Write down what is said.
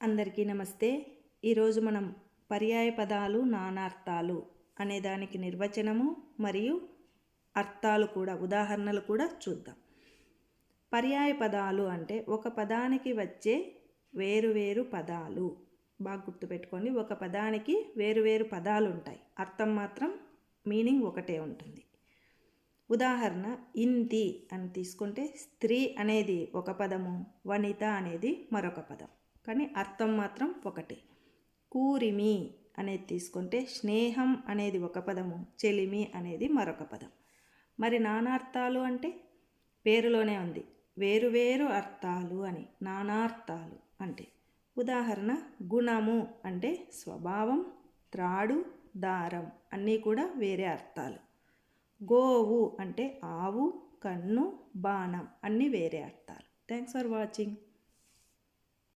అందరికీ నమస్తే. ఈరోజు మనం పర్యాయ పదాలు నానార్థాలు అనే దానికి నిర్వచనము మరియు అర్థాలు కూడా ఉదాహరణలు కూడా చూద్దాం. పర్యాయ పదాలు అంటే ఒక పదానికి వచ్చే వేరువేరు పదాలు. బాగా గుర్తుపెట్టుకోండి ఒక పదానికి వేరువేరు పదాలు ఉంటాయి. అర్థం మాత్రం మీనింగ్ ఒకటే ఉంటుంది. ఉదాహరణ ఇంతి అని తీసుకుంటే స్త్రీ అనేది ఒక పదము వనిత అనేది మరొక పదం. కానీ అర్థం మాత్రం ఒకటే. కూరిమి అనేది తీసుకుంటే స్నేహం అనేది ఒక పదము చెలిమి అనేది మరొక పదం. మరి నానార్థాలు అంటే? పేరులోనే ఉంది. వేరువేరు అర్థాలు అని నానార్థాలు అంటే. ఉదాహరణ గుణము అంటే స్వభావం త్రాడు దారం. అన్నీ కూడా వేరే అర్థాలు. గోవు అంటే ఆవు కన్ను బాణం. అన్నీ వేరే అర్థాలు. Thanks for watching